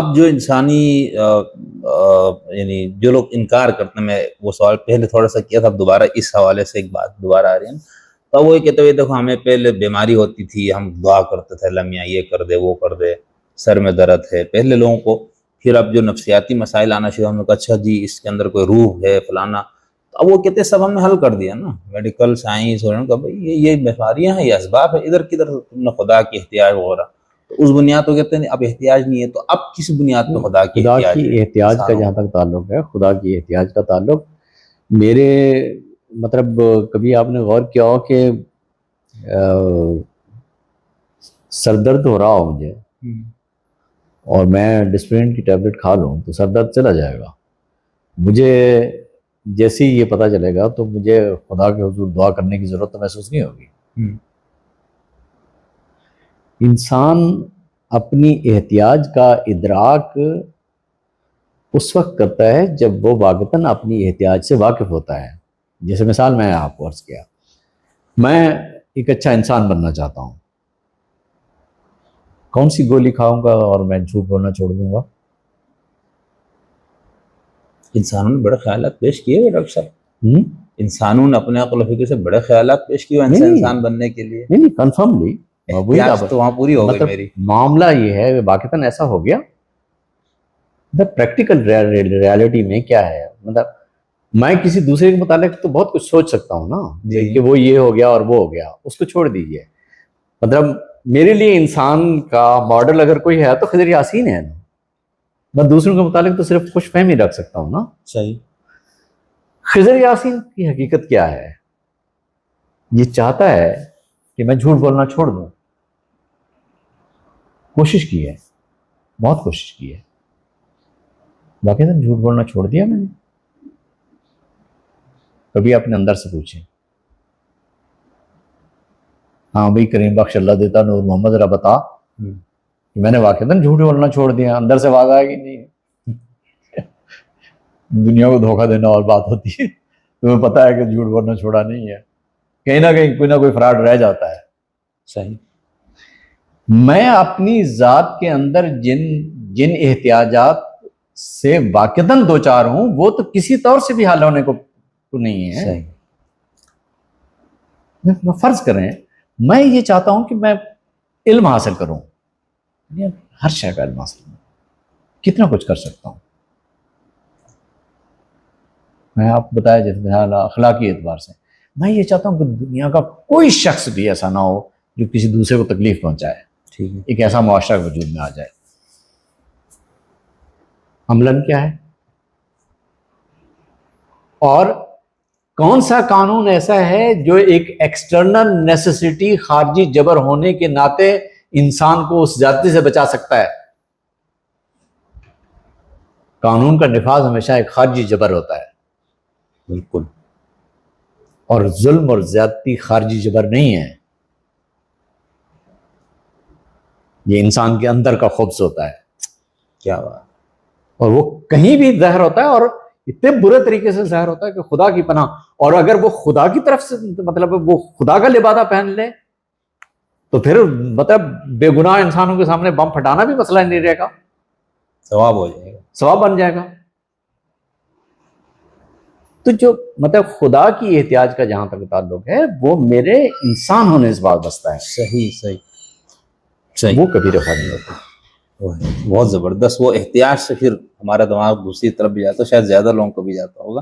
اب جو انسانی آ، آ، یعنی جو لوگ انکار کرتے ہیں میں وہ سوال پہلے تھوڑا سا کیا تھا اب دوبارہ اس حوالے سے ایک بات دوبارہ آ رہی ہے تو وہ یہ کہتے ہوئے دیکھو ہمیں پہلے بیماری ہوتی تھی ہم دعا کرتے تھے اللہ میاں یہ کر دے وہ کر دے سر میں درد ہے پہلے لوگوں کو۔ پھر اب جو نفسیاتی مسائل آنا شروع ہم نے کہا اچھا جی اس کے اندر کوئی روح ہے فلانا۔ تو اب وہ کہتے سب ہم نے حل کر دیا نا۔ میڈیکل سائنس اور بھائی یہ یہ بیماریاں ہیں یہ اسباب ہے ادھر کدھر تم نے خدا کی احتیاط وغیرہ تو اس بنیاد پہ کہتے ہیں اب احتیاج نہیں ہے تو اب کس بنیاد پہ خدا کی خدا احتیاج کی؟ احتیاج کا جہاں تک تعلق ہے خدا کی احتیاج کا تعلق۔ میرے مطلب کبھی آپ نے غور کیا ہو کہ سر درد ہو رہا ہو مجھے اور میں ڈسپلن کی ٹیبلٹ کھا لوں تو سر درد چلا جائے گا۔ مجھے جیسے ہی یہ پتہ چلے گا تو مجھے خدا کے حضور دعا کرنے کی ضرورت تو محسوس نہیں ہوگی۔ انسان اپنی احتیاج کا ادراک اس وقت کرتا ہے جب وہ واقعتاً اپنی احتیاج سے واقف ہوتا ہے۔ جیسے مثال میں آپ کو عرض کیا۔ میں ایک اچھا انسان بننا چاہتا ہوں۔ کون سی گولی کھاؤں گا اور میں جھوٹ بولنا چھوڑ دوں گا؟ انسانوں نے بڑے خیالات پیش کیے ہوئے ڈاکٹر صاحب؟ انسانوں نے اپنے عقل و فکر سے بڑے خیالات پیش کیے ہوئے۔ انسان بننے کے لیے۔ نہیں نہیں کنفرملی تو وہاں پوری ہو گئی مطلب میری۔ معاملہ یہ ہے واقعتاً ایسا ہو گیا۔ پریکٹیکل ریالٹی میں کیا ہے؟ مطلب میں کسی دوسرے کے متعلق تو بہت کچھ سوچ سکتا ہوں نا جی۔ کہ وہ یہ ہو گیا اور وہ ہو گیا اس کو چھوڑ دیجیے مطلب میرے لیے انسان کا ماڈل اگر کوئی ہے تو خضر یاسین ہے۔ نا میں دوسروں کے متعلق تو صرف خوش فہمی رکھ سکتا ہوں نا۔ صحیح۔ خضر یاسین کی حقیقت کیا ہے؟ یہ چاہتا ہے کہ میں جھوٹ بولنا چھوڑ دوں۔ کوشش کی ہے۔ بہت کوشش کی ہے۔ باقی سر جھوٹ بولنا چھوڑ دیا میں نے۔ کبھی اپنے اندر سے پوچھیں ہاں بھائی کریم بخش اللہ دیتا نور محمد ذرا بتا ہم۔ کہ میں نے واقعی جھوٹ بولنا چھوڑ دیا۔ اندر سے آواز آئے گی نہیں۔ دنیا کو دھوکہ دینا اور بات ہوتی ہے۔ تمہیں پتہ ہے کہ جھوٹ بولنا چھوڑا نہیں ہے۔ کہیں نہ کہیں کوئی نہ کوئی فراڈ رہ جاتا ہے۔ صحیح۔ میں اپنی ذات کے اندر جن جن احتیاجات سے واقعتاً دو چار ہوں وہ تو کسی طور سے بھی حل ہونے کو نہیں ہے۔ صحیح۔ فرض کریں میں یہ چاہتا ہوں کہ میں علم حاصل کروں۔ یعنی ہر شے کا علم حاصل کروں۔ کتنا کچھ کر سکتا ہوں۔ میں آپ کو بتایا جیسے اخلاقی اعتبار سے۔ میں یہ چاہتا ہوں کہ دنیا کا کوئی شخص بھی ایسا نہ ہو جو کسی دوسرے کو تکلیف پہنچائے۔ ٹھیک ہے۔ ایک ایسا معاشرہ وجود میں آ جائے۔ عملاً کیا ہے؟ اور کون سا قانون ایسا ہے جو ایک ایکسٹرنل نیسیسٹی خارجی جبر ہونے کے ناطے انسان کو اس زیادتی سے بچا سکتا ہے؟ قانون کا نفاذ ہمیشہ ایک خارجی جبر ہوتا ہے۔ بالکل۔ اور ظلم اور زیادتی خارجی جبر نہیں ہے۔ یہ انسان کے اندر کا خبص ہوتا ہے۔ کیا بات۔ اور وہ کہیں بھی ظاہر ہوتا ہے اور اتنے برے طریقے سے ظاہر ہوتا ہے کہ خدا کی پناہ۔ اور اگر وہ خدا کی طرف سے مطلب وہ خدا کا لبادہ پہن لے تو پھر مطلب بے گناہ انسانوں کے سامنے بم پھٹانا بھی مسئلہ نہیں رہے گا ثواب ہو جائے گا۔ ثواب بن جائے گا۔ تو جو مطلب خدا کی احتیاج کا جہاں تک تعلق ہے وہ میرے انسان ہونے سے وابستہ ہے۔ صحیح صحیح۔ صحیح۔ وہ کبھی رفا نہیں ہوتا۔ بہت زبردست۔ وہ احتیاط سے پھر ہمارا دماغ دوسری طرف بھی جاتا ہے شاید زیادہ لوگوں کو بھی جاتا ہوگا۔